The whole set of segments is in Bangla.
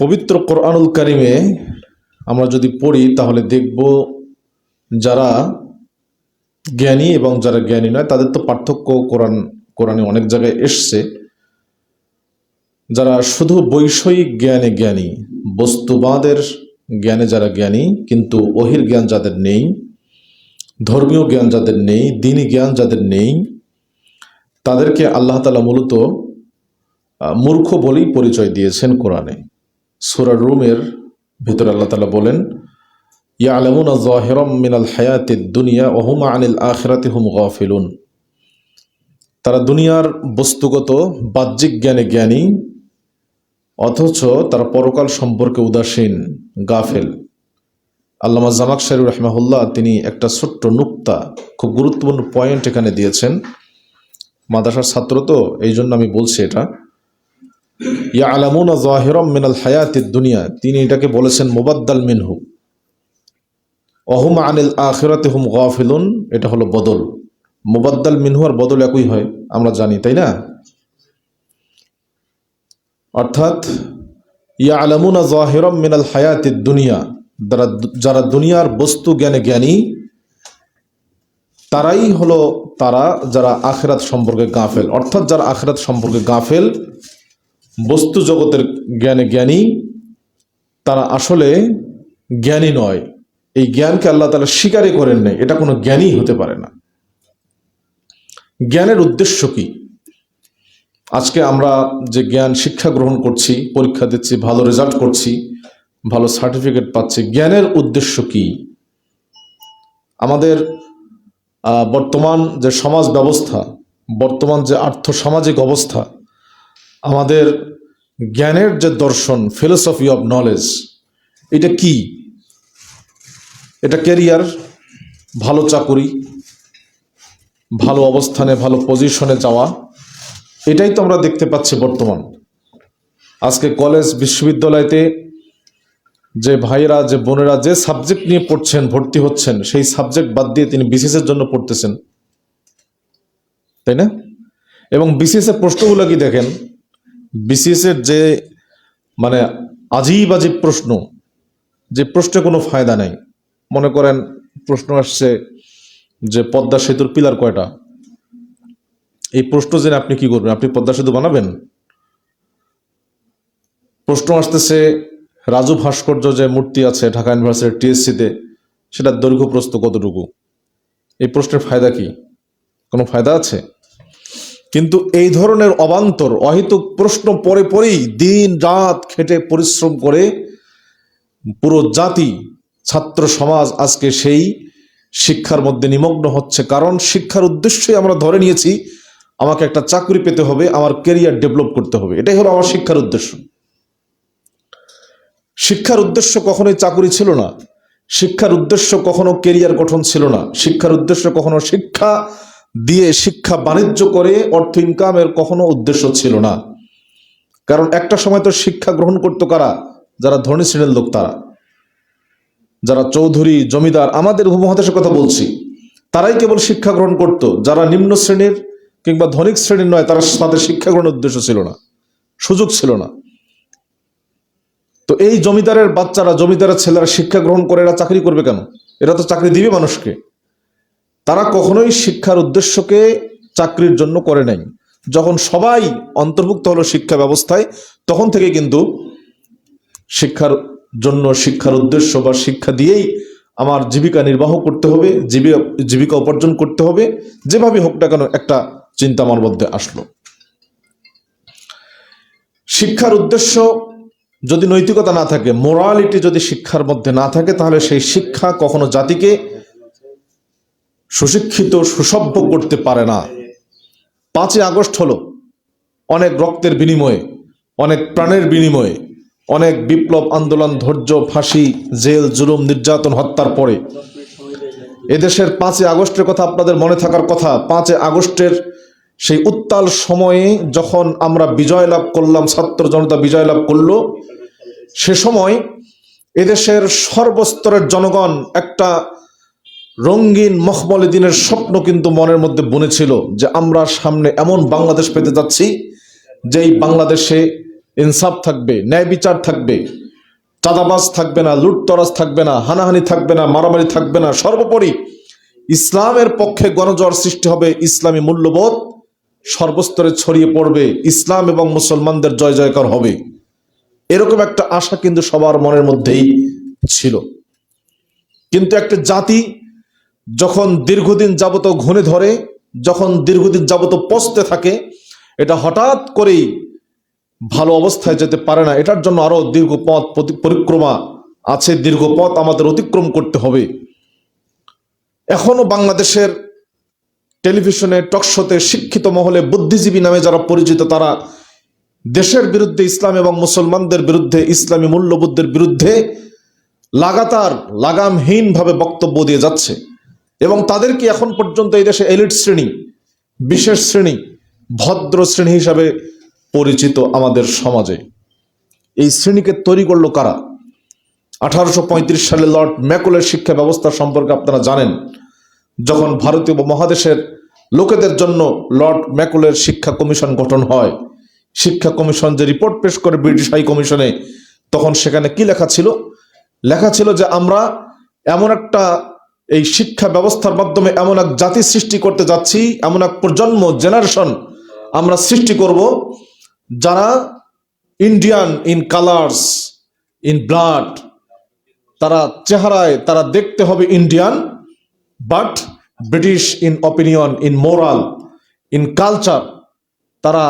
পবিত্র কোরআনুল কারিমে আমরা যদি পড়ি, তাহলে দেখব যারা জ্ঞানী এবং যারা জ্ঞানী নয়, তাদের তো পার্থক্য কোরআন, কোরআনে অনেক জায়গায় এসছে। যারা শুধু বৈষয়িক জ্ঞানে জ্ঞানী, বস্তুবাদের জ্ঞানে যারা জ্ঞানী, কিন্তু অহির জ্ঞান যাদের নেই, ধর্মীয় জ্ঞান যাদের নেই, দিনী জ্ঞান যাদের নেই, তাদেরকে আল্লাহ তালা মূলত মূর্খ বলেই পরিচয় দিয়েছেন কোরআনে। সুরা রুমের ভিতরে আল্লাহ তালা বলেন ইয়া আলমুন জাহিরম মিনাল হায়াতে দুনিয়া ওহুমা আনিল আখরাতে হুম গাফিলুন। তারা দুনিয়ার বস্তুগত বাহ্যিক জ্ঞানে জ্ঞানী, অথচ তারা পরকাল সম্পর্কে উদাসীন, গাফেল। আল্লামা জামাক শাহরুর রহমাহুল্লাহ তিনি একটা ছোট্ট নুক্তা, খুব গুরুত্বপূর্ণ পয়েন্ট এখানে দিয়েছেন। মাদ্রাসার ছাত্র তো এই জন্য আমি বলছি এটা। ইয়া আলামুনা জাহিরম মিনাল হায়াতিদ দুনিয়া। তিনি এটাকে বলেছেন মুবাদ্দাল মিনহু। অহুম আনিল আখিরাতে হুম গাফিলুন। এটা হলো বদল। মুবাদ্দাল মিনহু আর বদল একই হয়, আমরা জানি, তাই না? অর্থাৎ ইয়া আলামুনা জাহিরম মিনাল হায়াতিদ দুনিয়া। যারা যারা দুনিয়ার বস্তু জ্ঞানে জ্ঞানী, তারাই হলো তারা যারা আখেরাত সম্পর্কে গাফেল। অর্থাৎ যারা আখেরাত সম্পর্কে গাফেল বস্তু জগতের জ্ঞানে জ্ঞানী, তারা আসলে জ্ঞানী নয়। এই জ্ঞানকে আল্লাহ তালা স্বীকারই করেন নাই। এটা কোনো জ্ঞানই হতে পারে না। জ্ঞানের উদ্দেশ্য কি? আজকে আমরা যে জ্ঞান শিক্ষা গ্রহণ করছি, পরীক্ষা দিচ্ছি, ভালো রেজাল্ট করছি, ভালো সার্টিফিকেট পাচ্ছি, জ্ঞানের উদ্দেশ্য কি? আমাদের বর্তমান যে সমাজ ব্যবস্থা, বর্তমান যে আর্থসামাজিক অবস্থা আমাদের জ্ঞানের যে দর্শন ফিলোসফি অফ নলেজ এটা কি? এটা ক্যারিয়ার ভালো চাকুরি, ভালো অবস্থানে, ভালো পজিশনে যাওয়া, এটাই তো আমরা দেখতে পাচ্ছি বর্তমান। আজকে কলেজ বিশ্ববিদ্যালয়তে যে ভাইয়েরা, যে বোনেরা যে সাবজেক্ট নিয়ে পড়ছেন, ভর্তি হচ্ছেন, সেই সাবজেক্ট বাদ দিয়ে তিনি বিসিএসের জন্য পড়তেছেন। তাই না? এবং বিসিএস এর প্রশ্নগুলো কি দেখেন? বিসিএস এর যে মানে আজীব আজীব প্রশ্ন, যে প্রশ্নে কোনো ফায়দা নেই। মনে করেন, প্রশ্ন আসছে যে পদ্মা সেতুর পিলার কয়টা? এই প্রশ্ন জেনে আপনি কি করবেন? আপনি পদ্মা সেতু বানাবেন? প্রশ্ন আসতেছে, রাজু ভাস্কর্য যে মূর্তি আছে ঢাকা ইউনিভার্সিটির টিএসসিতে সেটার দৈর্ঘ্য প্রস্থ কতটুকু? এই প্রশ্নের ফায়দা কি? কোনো ফায়দা আছে? কিন্তু এই ধরনের অবান্তর, অহেতুক প্রশ্ন পরে পরেই দিন রাত খেটে পরিশ্রম করে পুরো জাতি, ছাত্র সমাজ আজকে সেই শিক্ষার মধ্যে নিমগ্ন হচ্ছে। কারণ শিক্ষার উদ্দেশ্যই আমরা ধরে নিয়েছি, আমাকে একটা চাকরি পেতে হবে, আমার কেরিয়ার ডেভেলপ করতে হবে। এটাই হলো আমার শিক্ষার উদ্দেশ্য। শিক্ষার উদ্দেশ্য কখনোই চাকরি ছিল না। শিক্ষার উদ্দেশ্য কখনো কেরিয়ার গঠন ছিল না। শিক্ষার উদ্দেশ্য কখনো শিক্ষা দিয়ে শিক্ষা বাণিজ্য করে অর্থ ইনকামের কখনো উদ্দেশ্য ছিল না। কারণ একটা সময় তো শিক্ষা গ্রহণ করতো কারা? যারা ধনী শ্রেণির লোক তারা। যারা চৌধুরী, জমিদার, আমাদের উপমহাদেশের কথা বলছি, তারাই কেবল শিক্ষা গ্রহণ করত। যারা নিম্ন শ্রেণির কিংবা ধনিক শ্রেণির নয়, তারা তাদের শিক্ষা গ্রহণের উদ্দেশ্য ছিল না। সুযোগ ছিল না। তো এই জমিদারের বাচ্চারা, জমিদারের ছেলেরা শিক্ষা গ্রহণ করে এরা চাকরি করবে কেন? এরা তো চাকরি দিবে মানুষকে। তারা কখনোই শিক্ষার উদ্দেশ্যকে চাকরির জন্য করে নাই। যখন সবাই অন্তর্ভুক্ত হলো শিক্ষা ব্যবস্থায়, তখন থেকে কিন্তু শিক্ষার জন্য, শিক্ষার উদ্দেশ্য বা শিক্ষা দিয়েই আমার জীবিকা নির্বাহ করতে হবে জীবিকা জীবিকা উপার্জন করতে হবে, যেভাবে হোক না কেন একটা চিন্তা আমার মধ্যে আসলো। শিক্ষার উদ্দেশ্য যদি নৈতিকতা না থাকে মোরালিটি যদি শিক্ষার মধ্যে না থাকে, তাহলে সেই শিক্ষা কখনো জাতিকে সুশিক্ষিত, সুসভ্য করতে পারে না। পাঁচই আগস্ট হলো। অনেক রক্তের বিনিময়ে, অনেক প্রাণের বিনিময়ে, অনেক বিপ্লব, আন্দোলন, ধৈর্য, ফাঁসি, জেল, জুলুম, নির্যাতন, হত্যার পরে। এদেশের পাঁচই আগস্টের কথা আপনাদের মনে থাকার কথা, পাঁচই আগস্টের সেই উত্তাল সময়ে যখন আমরা বিজয় লাভ করলাম, ছাত্র জনতা বিজয় লাভ করল, সে সময় এদেশের সর্বস্তরের জনগণ একটা রঙিন মখমলে দিনের স্বপ্ন কিন্তু মনের মধ্যে বনেছিল যে আমরা সামনে এমন বাংলাদেশ পেতে যাচ্ছি, যেই বাংলাদেশে ইনসাফ থাকবে, ন্যায় বিচার থাকবে, চাঁদাবাজ থাকবে না, লুটতরাজ থাকবে না, হানাহানি থাকবে না, মারামারি থাকবে না, সর্বোপরি ইসলামের পক্ষে গণজোয়ার সৃষ্টি হবে ইসলামী মূল্যবোধ, সর্বস্তরে ছড়িয়ে পড়বে, ইসলাম এবং মুসলমানদের জয় জয়কার হবে। এরকম একটা আশা কিন্তু সবার মনের মধ্যেই ছিল। কিন্তু একটা জাতি যখন দীর্ঘদিন যাবত ঘুণে ধরে, যখন দীর্ঘদিন যাবত পচতে থাকে, এটা হঠাৎ করেই ভালো অবস্থায় যেতে পারে না। এটার জন্য আরও দীর্ঘ পথ পরিক্রমা আছে, দীর্ঘ পথ আমাদের অতিক্রম করতে হবে। এখনও বাংলাদেশের টেলিভিশনে টকশোতে শিক্ষিত মহলে বুদ্ধিজীবী নামে যারা পরিচিত, তারা দেশের বিরুদ্ধে ইসলাম এবং মুসলমানদের বিরুদ্ধে, ইসলামী মূল্যবোধের বিরুদ্ধে লাগাতার, লাগামহীনভাবে বক্তব্য দিয়ে যাচ্ছে। এবং তাদেরকে এখন পর্যন্ত এই দেশে এলিট শ্রেণি, বিশেষ শ্রেণি, ভদ্র শ্রেণি হিসাবে পরিচিত আমাদের সমাজে। এই শ্রেণীকে তৈরি করল কারা? আঠারোশো পঁয়ত্রিশ সালে লর্ড ম্যাকুলের শিক্ষা ব্যবস্থা সম্পর্কে আপনারা জানেন, যখন ভারতীয় মহাদেশের লোকেদের জন্য লর্ড ম্যাকুলের শিক্ষা কমিশন গঠন হয়। শিক্ষা কমিশন যে রিপোর্ট পেশ করে ব্রিটিশ হাই কমিশনে, তখন সেখানে কি লেখা ছিল? লেখা ছিল যে আমরা এমন একটা এই শিক্ষা ব্যবস্থার মাধ্যমে এমন এক জাতি সৃষ্টি করতে যাচ্ছি, এমন এক প্রজন্ম জেনারেশন আমরা সৃষ্টি করব যারা Indian in colours in blood তারা চেহারায় তারা দেখতে হবে Indian but British in opinion in moral in culture তারা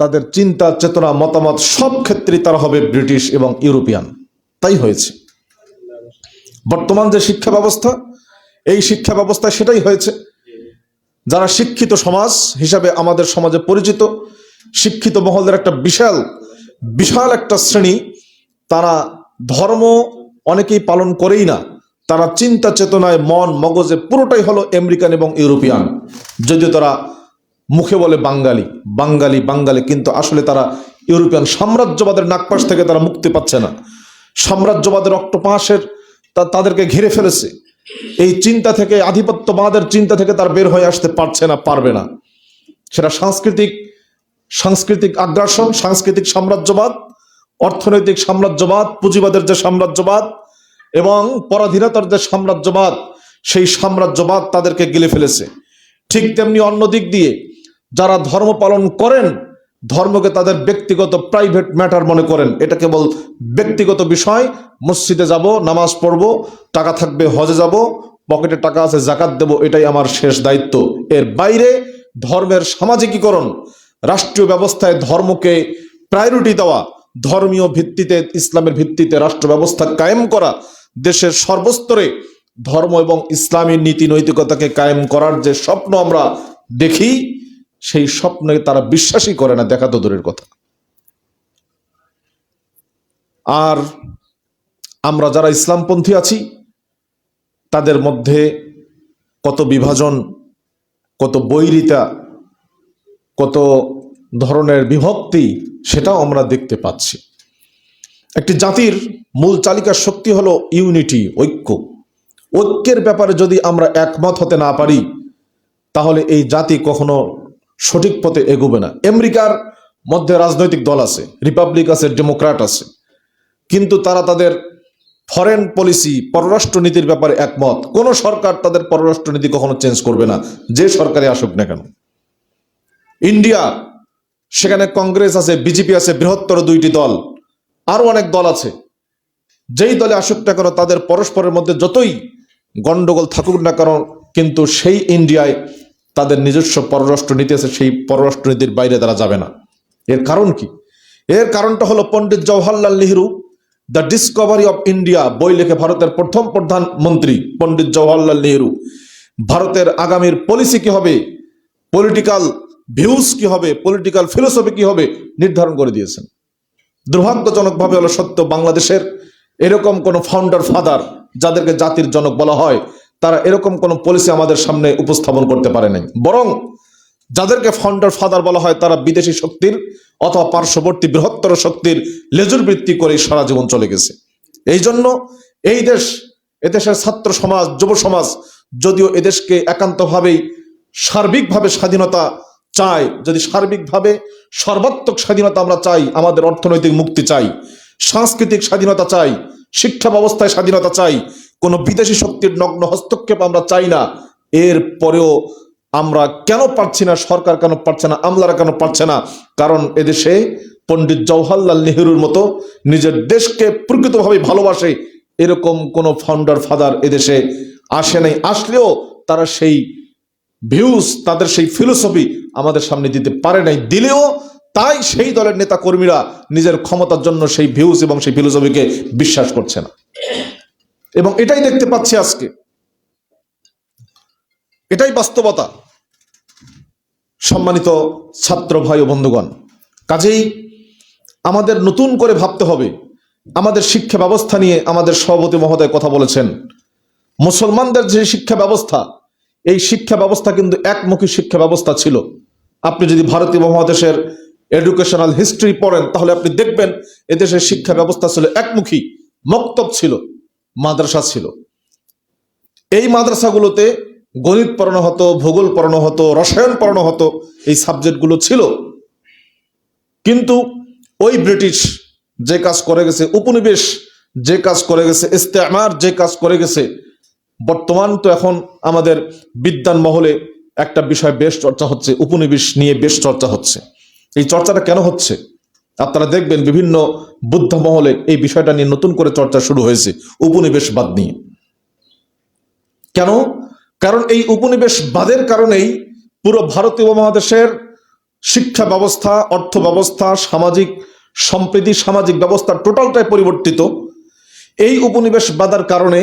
তাদের চিন্তা, চেতনা, মতামত সব ক্ষেত্রে তারা হবে ব্রিটিশ এবং ইউরোপিয়ান তাই হয়েছে। বর্তমান যে শিক্ষা ব্যবস্থা এই শিক্ষা ব্যবস্থা সেটাই হয়েছে। যারা শিক্ষিত সমাজ হিসাবে আমাদের সমাজে পরিচিত, শিক্ষিত মহলদের একটা বিশাল বিশাল একটা শ্রেণি, তারা ধর্ম অনেকেই পালন করেই না। তারা চিন্তা চেতনায় মন মগজে পুরোটাই হলো আমেরিকান এবং ইউরোপিয়ান। যদিও তারা মুখে বলে বাঙালি বাঙালি বাঙালি, কিন্তু আসলে তারা ইউরোপিয়ান। সাম্রাজ্যবাদের নাকপাশ থেকে তারা মুক্তি পাচ্ছে না। সাম্রাজ্যবাদের অক্টোপাসের তাদেরকে ঘিরে ফেলেছে। এই চিন্তা থেকে, আধিপত্যবাদের চিন্তা থেকে তার বের হয়ে আসতে পারছে না, পারবে না। সেটা সাংস্কৃতিক সাংস্কৃতিক আগ্রাসন, সাংস্কৃতিক সাম্রাজ্যবাদ, অর্থনৈতিক সাম্রাজ্যবাদ, পুঁজিবাদের যে সাম্রাজ্যবাদ এবং পরাধীনতার যে সাম্রাজ্যবাদ, সেই সাম্রাজ্যবাদ তাদেরকে গিলে ফেলেছে। ঠিক তেমনি অন্য দিক দিয়ে যারা ধর্ম পালন করেন ধর্মকে তাদের ব্যক্তিগত প্রাইভেট ম্যাটার মনে করেন। এটা কেবল ব্যক্তিগত বিষয়। মসজিদে যাব, নামাজ পড়ব, টাকা থাকবে, হজে যাব, পকেটে টাকা আছে, জাকাত দেব, এটাই আমার শেষ দায়িত্ব। এর বাইরে ধর্মের সামাজিকীকরণ, রাষ্ট্রীয় ব্যবস্থায় ধর্মকে প্রায়োরিটি দেওয়া, ধর্মীয় ভিত্তিতে, ইসলামের ভিত্তিতে রাষ্ট্র ব্যবস্থা কায়েম করা, দেশের সর্বস্তরে ধর্ম এবং ইসলামী নীতি নৈতিকতাকে কায়েম করার যে স্বপ্ন আমরা দেখি সেই স্বপ্নে তারা বিশ্বাসই করে না, দেখা তো দূরের কথা। আর আমরা যারা ইসলামপন্থী আছি, তাদের মধ্যে কত বিভাজন, কত বৈরিতা, কত ধরনের বিভক্তি, সেটাও আমরা দেখতে পাচ্ছি। একটি জাতির মূল চালিকার শক্তি হলো ইউনিটি, ঐক্য। ঐক্যের ব্যাপারে যদি আমরা একমত হতে না পারি, তাহলে এই জাতি কখনো সঠিক পথে এগোবে না। আমেরিকার মধ্যে রাজনৈতিক দল আছে, রিপাবলিক আছে, ডেমোক্র্যাট আছে। কিন্তু তারা তাদের ফরেন পলিসি পররাষ্ট্র নীতির ব্যাপারে একমত। কোন সরকার তাদের পররাষ্ট্র নীতি কখনো চেঞ্জ করবে না। যে সরকারে আসুক না কেন। ইন্ডিয়া, সেখানে কংগ্রেস আছে, বিজেপি আছে, বৃহত্তর দুইটি দল। আরও অনেক দল আছে। যেই দলে আসুক না কেন, তাদের পরস্পরের মধ্যে যতই গন্ডগোল থাকুক না কারণ কিন্তু সেই ইন্ডিয়ায় তাদের নিজস্ব পররাষ্ট্র নীতি আছে, সেই পররাষ্ট্র নীতির বাইরে তারা যাবে না। এর কারণ কি? এর কারণটা হলো Pandit Jawaharlal Nehru, the discovery of India বই লিখে ভারতের প্রথম প্রধানমন্ত্রী পণ্ডিত জওহরলাল নেহরু। ভারতের আগামীর পলিসি কি হবে? পলিটিক্যাল ভিউজ কি হবে? পলিটিক্যাল ফিলোসফি কি হবে? নির্ধারণ করে দিয়েছেন। দুর্ভাগ্যজনকভাবে হলো সত্য, বাংলাদেশের এরকম কোন ফাউন্ডার ফাদার যাদেরকে জাতির জনক বলা হয় তারা এরকম কোন পলিসি আমাদের সামনে উপস্থাপন করতে পারে নাই। বরং যাদেরকে ফাউন্ডার ফাদার বলা হয়, তারা বিদেশি শক্তির অথবা পার্শ্ববর্তী বৃহত্তর শক্তির লেজুর বৃত্তি করে সারা জীবন চলে গেছে। এই জন্য এই দেশ এদেশের ছাত্র সমাজ, যুব সমাজ, যদিও এদেশকে একান্তভাবেই সার্বিকভাবে স্বাধীনতা চাই যদি সার্বিকভাবে সর্বাত্মক স্বাধীনতা আমরা চাই, আমাদের অর্থনৈতিক মুক্তি চাই, সাংস্কৃতিক স্বাধীনতা চাই, শিক্ষা ব্যবস্থায় স্বাধীনতা চাই কোনো বিদেশি শক্তির নগ্ন হস্তক্ষেপ আমরা চাই না। এর পরেও আমরা কেন পারছি না? সরকার কেন পারছে না? আমলারা কেন পারছে না? কারণ এদেশে পণ্ডিত জওহরলাল নেহরুর মতো নিজের দেশকে প্রকৃতভাবে ভালোবাসে এরকম কোন ফাউন্ডার ফাদার এদেশে আসে নাই। আসলেও তারা সেই ভিউজ তাদের সেই ফিলোসফি আমাদের সামনে দিতে পারে নাই। দিলেও তাই সেই দলের নেতা কর্মীরা নিজের ক্ষমতার জন্য সেই ভিউজ এবং সেই ফিলোসফিকে বিশ্বাস করছে না। এবং এটাই দেখতে পাচ্ছি আজকে। এটাই বাস্তবতা। সম্মানিত ছাত্র ভাই ও বন্ধুগণ, কাজেই আমাদের নতুন করে ভাবতে হবে। আমাদের শিক্ষা ব্যবস্থা নিয়ে আমাদের সভাপতি মহোদয় কথা বলেছেন। মুসলমানদের যে শিক্ষা ব্যবস্থা, এই শিক্ষা ব্যবস্থা কিন্তু একমুখী শিক্ষা ব্যবস্থা ছিল। আপনি যদি ভারতীয় মহাদেশের এডুকেশনাল হিস্ট্রি পড়েন, তাহলে আপনি দেখবেন এদেশের শিক্ষা ব্যবস্থা ছিল একমুখী, মক্তব ছিল। মাদ্রাসা ছিল। এই মাদ্রাসাগুলোতে গণিত পড়ানো হতো, ভূগোল পড়ানো হতো, রসায়ন পড়ানো হতো, এই সাবজেক্টগুলো ছিল। কিন্তু ওই ব্রিটিশ যে কাজ করে গেছে, উপনিবেশ যে কাজ করে গেছে, ইস্তেমার যে কাজ করে গেছে, বর্তমান তো এখন আমাদের বিদ্যান মহলে একটা বিষয় বেশ চর্চা হচ্ছে, উপনিবেশ নিয়ে বেশ চর্চা হচ্ছে। এই চর্চাটা কেন হচ্ছে? আপনারা দেখবেন বিভিন্ন বুদ্ধ মহলে এই বিষয়টা নিয়ে নতুন করে চর্চা শুরু হয়েছে উপনিবেশবাদ নিয়ে। কেন? কারণ এই উপনিবেশবাদের কারণেই পুরো ভারতীয় উপমহাদেশের শিক্ষা ব্যবস্থা, অর্থ ব্যবস্থা, সামাজিক সম্প্রীতি, সামাজিক ব্যবস্থা টোটালটাই পরিবর্তিত। এই উপনিবেশবাদের কারণে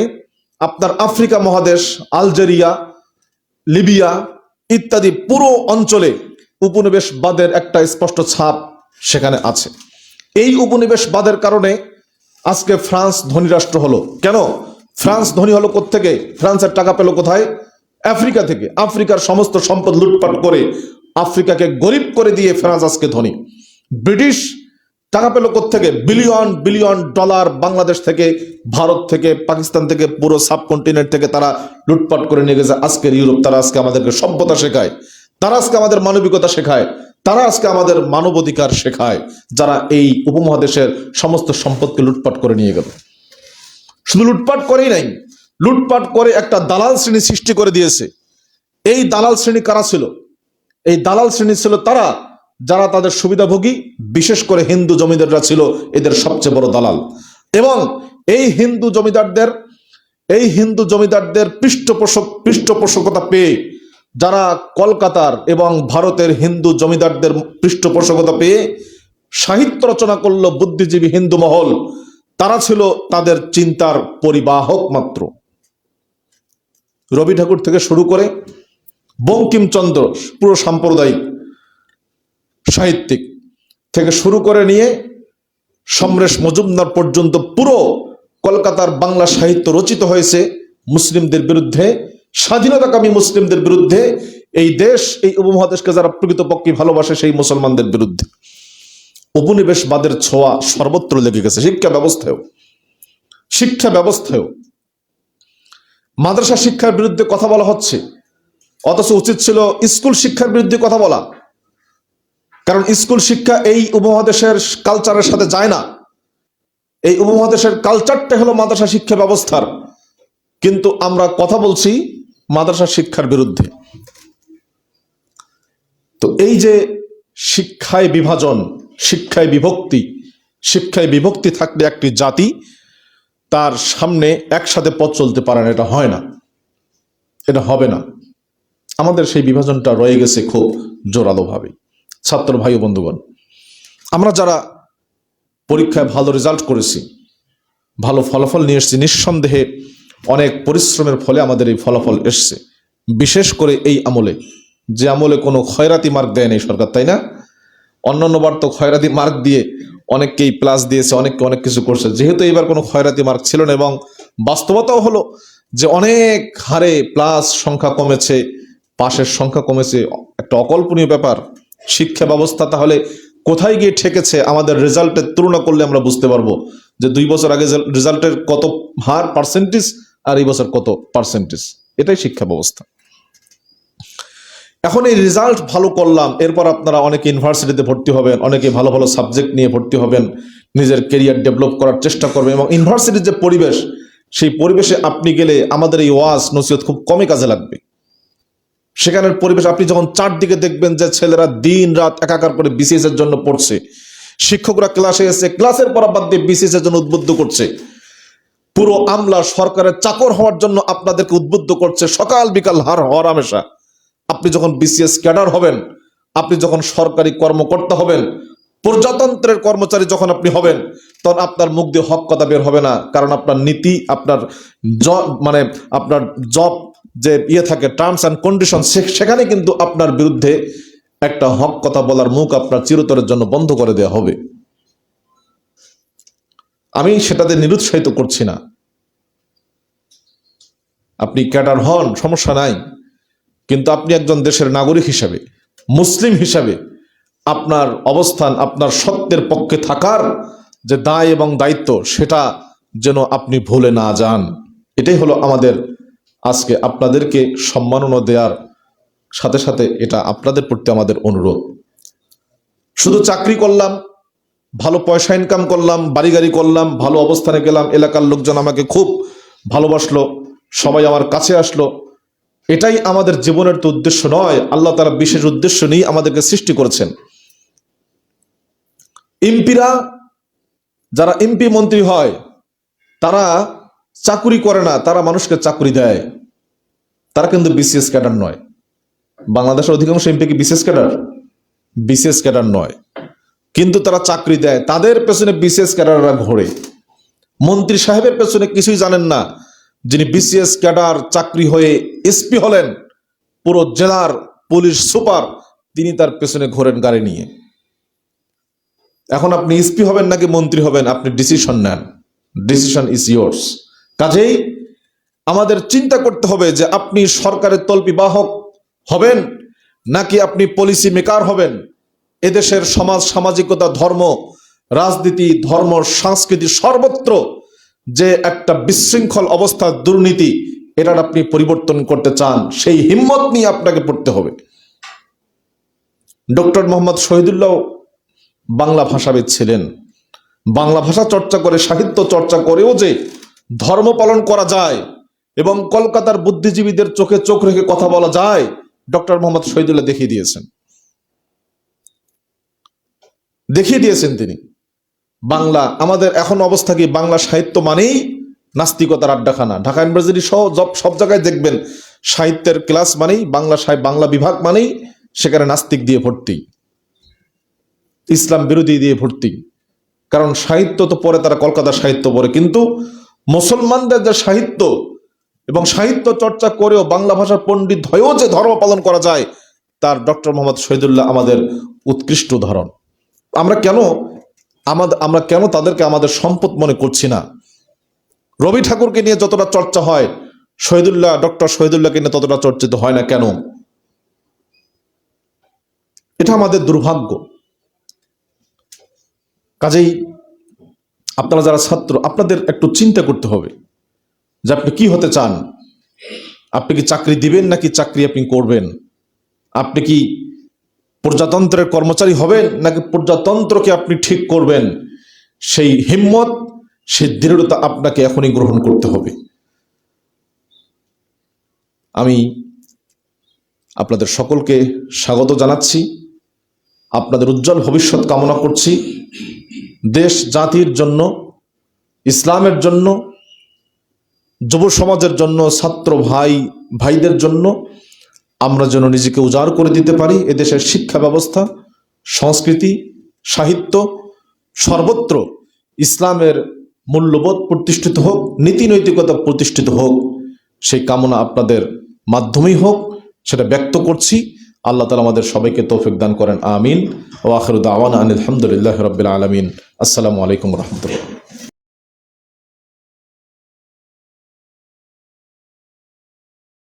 আপনার আফ্রিকা মহাদেশ, আলজেরিয়া, লিবিয়া ইত্যাদি পুরো অঞ্চলে উপনিবেশবাদের একটা স্পষ্ট ছাপ সেখানে আছে। এই উপনিবেশবাদের কারণে আজকে ফ্রান্স ধনী রাষ্ট্র হলো। কেন? ফ্রান্স ধনী হলো থেকে ফ্রান্সের টাকা পেল কোথায়? আফ্রিকা থেকে। আফ্রিকার সমস্ত সম্পদ লুটপাট করে আফ্রিকাকে গরিব করে দিয়ে ফ্রান্স আজকে ধনী। ব্রিটিশ টাকা পেল থেকে বিলিয়ন বিলিয়ন ডলার বাংলাদেশ থেকে, ভারত থেকে, পাকিস্তান থেকে, পুরো সাবকন্টিনেন্ট থেকে তারা লুটপাট করে নিয়ে গেছে। আজকের ইউরোপ তারা আজকে আমাদেরকে সভ্যতা শেখায়। তারা আজকে আমাদের মানবিকতা শেখায়, তারা আজকে আমাদের মানবাধিকার শেখায়, যারা এই উপমহাদেশের সমস্ত সম্পদকে লুটপাট করে নিয়ে গেল। শুধু লুটপাট করেই নাই, লুটপাট করে একটা দালাল শ্রেণি সৃষ্টি করে দিয়েছে। এই দালাল শ্রেণি কারা ছিল? এই দালাল শ্রেণি ছিল তারা, যারা তাদের সুবিধাভোগী, বিশেষ করে হিন্দু জমিদাররা ছিল এদের সবচেয়ে বড় দালাল। এবং এই হিন্দু জমিদারদের, এই হিন্দু জমিদারদের পৃষ্ঠপোষক, পৃষ্ঠপোষকতা পেয়ে যারা কলকাতার এবং ভারতের হিন্দু জমিদারদের পৃষ্ঠপোষকতা পেয়ে সাহিত্য রচনা করল বুদ্ধিজীবী হিন্দু মহল, তারা ছিল তাদের চিন্তার পরিবাহক মাত্র। রবি ঠাকুর থেকে শুরু করে বঙ্কিমচন্দ্র, পুরো সাম্প্রদায়িক সাহিত্যিক থেকে শুরু করে নিয়ে সমরেশ মজুমদার পর্যন্ত পুরো কলকাতার বাংলা সাহিত্য রচিত হয়েছে মুসলিমদের বিরুদ্ধে। স্বাধীনতাকামী মুসলিমদের বিরুদ্ধে এই দেশ, এই উপমহাদেশকে যারা প্রকৃতপক্ষে ভালোবাসে সেই মুসলমানদের বিরুদ্ধে। উপনিবেশবাদের ছোঁয়া সর্বত্র লেগে গেছে। শিক্ষা ব্যবস্থায়ও। শিক্ষা ব্যবস্থায়ও। মাদ্রাসা শিক্ষার বিরুদ্ধে কথা বলা হচ্ছে। অথচ উচিত ছিল স্কুল শিক্ষার বিরুদ্ধে কথা বলা। কারণ স্কুল শিক্ষা এই উপমহাদেশের কালচারের সাথে যায় না। এই উপমহাদেশের কালচারটা হলো মাদ্রাসা শিক্ষা ব্যবস্থার। কিন্তু আমরা কথা বলছি মাদ্রাসা শিক্ষার বিরুদ্ধে। তো এই যে শিক্ষায় বিভাজন, শিক্ষায় বিভক্তি শিক্ষায় বিভক্তি থাকলে একটি জাতি, তার সামনে একসাথে পথ চলতে পারে না, এটা হয় না। এটা হবে না। আমাদের সেই বিভাজনটা রয়ে গেছে খুব জোরালোভাবে। ছাত্র ভাই ও বন্ধুগণ, আমরা যারা পরীক্ষায় ভালো রেজাল্ট করেছি, ভালো ফলাফল নিয়ে এসেছি, নিঃসন্দেহে অনেক পরিশ্রমের ফলে আমাদের এই ফলাফল এসছে। বিশেষ করে এই আমলে। যে আমলে কোনো খয়রাতি মার্ক দেয় নেই সরকার, তাই না? অন্যান্যবার তো খয়রাতি মার্ক দিয়ে অনেককেই প্লাস দিয়েছে, অনেককে অনেক কিছু করছে। যেহেতু এবার কোনো খয়রাতি মার্ক ছিল না এবং বাস্তবতাও হলো যে অনেক হারে প্লাস সংখ্যা কমেছে, পাশের সংখ্যা কমেছে, একটা অকল্পনীয় ব্যাপার। শিক্ষা ব্যবস্থা তাহলে কোথায় গিয়ে ঠেকেছে? আমাদের রেজাল্টের তুলনা করলে আমরা বুঝতে পারব যে দুই বছর আগে রেজাল্টের কত হার পার্সেন্টেজ আর এই বছর কত পার্সেন্টেজ এটাই শিক্ষা ব্যবস্থা। এখন এই রেজাল্ট ভালো করলাম, এরপর আপনারা অনেকে ইউনিভার্সিটিতে ভর্তি হবেন, অনেকে ভালো ভালো সাবজেক্ট নিয়ে ভর্তি হবেন, নিজের কেরিয়ার ডেভেলপ করার চেষ্টা করবেন এবং ইউনিভার্সিটির যে পরিবেশ, সেই পরিবেশে আপনি গেলে আমাদের এই ওয়াজ নসিহত খুব কমই কাজে লাগবে। সেখানের পরিবেশ, আপনি যখন চারদিকে দেখবেন যে ছেলেরা দিন রাত একাকার করে বিসিএস এর জন্য পড়ছে, শিক্ষকরা ক্লাসে এসে ক্লাসের পর বাদ দিয়ে বিসিএস এর জন্য উদ্বুদ্ধ করছে পুরো আমলা সরকারের চাকর হওয়ার জন্য আপনাদেরকে উদ্বুদ্ধ করছে সকাল বিকাল হার হওয়ার হামেশা আপনি যখন বিসিএস ক্যাডার হবেন, আপনি যখন সরকারি কর্মকর্তা হবেন, প্রজাতন্ত্রের কর্মচারী যখন আপনি হবেন, তখন আপনার মুখ দিয়ে হক কথা বের হবে না। কারণ আপনার নীতি, আপনার জ- মানে আপনার জব যে ইয়ে থাকে টার্মস অ্যান্ড কন্ডিশন সেখানে কিন্তু আপনার বিরুদ্ধে একটা হক কথা বলার মুখ আপনার চিরতরের জন্য বন্ধ করে দেওয়া হবে। আমি সেটাতে নিরুৎসাহিত করছি না। আপনি ক্যাডার হন, সমস্যা নাই। কিন্তু আপনি একজন দেশের নাগরিক হিসাবে, মুসলিম হিসাবে আপনার অবস্থান, আপনার সত্যের পক্ষে থাকার যে দায় এবং দায়িত্ব, সেটা যেন আপনি ভুলে না যান। এটাই হলো আমাদের আজকে আপনাদেরকে সম্মাননা দেওয়ার সাথে সাথে এটা আপনাদের প্রতি আমাদের অনুরোধ। শুধু চাকরি করলাম ভালো পয়সা ইনকাম করলাম বাড়ি গাড়ি করলাম, ভালো অবস্থানে গেলাম, এলাকার লোকজন আমাকে খুব ভালোবাসলো, সবাই আমার কাছে আসলো। এটাই আমাদের জীবনের তো উদ্দেশ্য নয়, আল্লাহ তারা বিশেষ উদ্দেশ্য নিয়ে আমাদেরকে সৃষ্টি করেছেন। এমপিরা, যারা এমপি মন্ত্রী হয়, তারা চাকুরি করে না, তারা মানুষকে চাকুরি দেয়। তারা কিন্তু বিসিএস ক্যাডার নয়। বাংলাদেশের অধিকাংশ এমপি কি বিসিএস ক্যাডার? বিসিএস ক্যাডার নয়। কিন্তু তারা চাকরি দেয়। তাদের পেছনে বিসিএস ক্যাডাররা ঘোরে। মন্ত্রী সাহেবের পেছনে কিছুই জানেন না। যিনি বিসিএস ক্যাডার চাকরি হয়ে এসপি হলেন, পুরো জেলার পুলিশ সুপার, তিনি তার পেছনে ঘোরেন গাড়ি নিয়ে। এখন আপনি এসপি হবেন নাকি মন্ত্রী হবেন, আপনি ডিসিশন নেন। ডিসিশন ইজ ইয়োর্স কাজেই আমাদের চিন্তা করতে হবে যে আপনি সরকারের তল্পি বাহক হবেন, নাকি আপনি পলিসি মেকার হবেন। এদেশের সমাজ, সামাজিকতা, ধর্ম, রাজনীতি, ধর্ম, সংস্কৃতি সর্বত্র যে একটা বিশৃঙ্খল অবস্থা, দুর্নীতি, এটার আপনি পরিবর্তন করতে চান, সেই হিম্মত নিয়ে আপনাকে পড়তে হবে। ডক্টর মোহাম্মদ শহীদুল্লাহ বাংলা ভাষাবিদ ছিলেন। বাংলা ভাষা চর্চা করে, সাহিত্য চর্চা করেও যে ধর্ম পালন করা যায় এবং কলকাতার বুদ্ধিজীবীদের চোখে চোখ রেখে কথা বলা যায়, ডক্টর মোহাম্মদ শহীদুল্লাহ দেখিয়ে দিয়েছেন। দেখিয়ে দিয়েছেন তিনি। বাংলা, আমাদের এখন অবস্থা কি? বাংলা সাহিত্য মানেই নাস্তিকতার আড্ডাখানা। ঢাকা ইউনিভার্সিটি সহ সব জায়গায় দেখবেন, সাহিত্যের ক্লাস মানেই বাংলা সাহিত্য বাংলা বিভাগ মানেই সেখানে নাস্তিক দিয়ে ভর্তি। ইসলাম বিরোধী দিয়ে ভর্তি। কারণ সাহিত্য তো পরে তারা কলকাতা সাহিত্য পড়ে কিন্তু মুসলমানদের যে সাহিত্য এবং সাহিত্য চর্চা করেও বাংলা ভাষার পণ্ডিত হয়েও যে ধর্ম পালন করা যায়, তার ডক্টর মোহাম্মদ শহীদুল্লাহ আমাদের উৎকৃষ্ট উদাহরণ। আমরা কেন আমাদের আমরা কেন তাদেরকে আমাদের সম্পদ মনে করছি না? রবি ঠাকুরকে নিয়ে যতটা চর্চা হয়, শহীদুল্লাহ, ডক্টর শহীদুল্লাহকে নিয়ে ততটা চর্চিত হয় না কেন? এটা আমাদের দুর্ভাগ্য। কাজেই আপনারা যারা ছাত্র, আপনাদের একটু চিন্তা করতে হবে যে আপনি কি হতে চান? আপনি কি চাকরি দিবেন নাকি চাকরি আপনি করবেন? আপনি কি প্রজাতন্ত্রের কর্মচারী হবেন নাকি প্রজাতন্ত্রকে আপনি ঠিক করবেন? সেই হিম্মত, সেই দৃঢ়তা আপনাকে এখনই গ্রহণ করতে হবে। আমি আপনাদের সকলকে স্বাগত জানাচ্ছি। আপনাদের উজ্জ্বল ভবিষ্যৎ কামনা করছি। দেশ জাতির জন্য, ইসলামের জন্য, যুব সমাজের জন্য, ছাত্র ভাই, ভাইদের জন্য আমরা যেন নিজেকে উজাড় করে দিতে পারি এদেশের শিক্ষা ব্যবস্থা, সংস্কৃতি, সাহিত্য, সর্বত্র ইসলামের মূল্যবোধ প্রতিষ্ঠিত হোক নীতি নৈতিকতা প্রতিষ্ঠিত হোক, সেই কামনা আপনাদের মাধ্যমেই হোক, সেটা ব্যক্ত করছি। আল্লাহ তালা আমাদের সবাইকে তৌফিক দান করেন, আমিন। ও আখরুদ আওয়ান আলহামদুলিল্লাহ রবিল আলমিন। আসসালামু আলাইকুম রহমতুল্লাহ।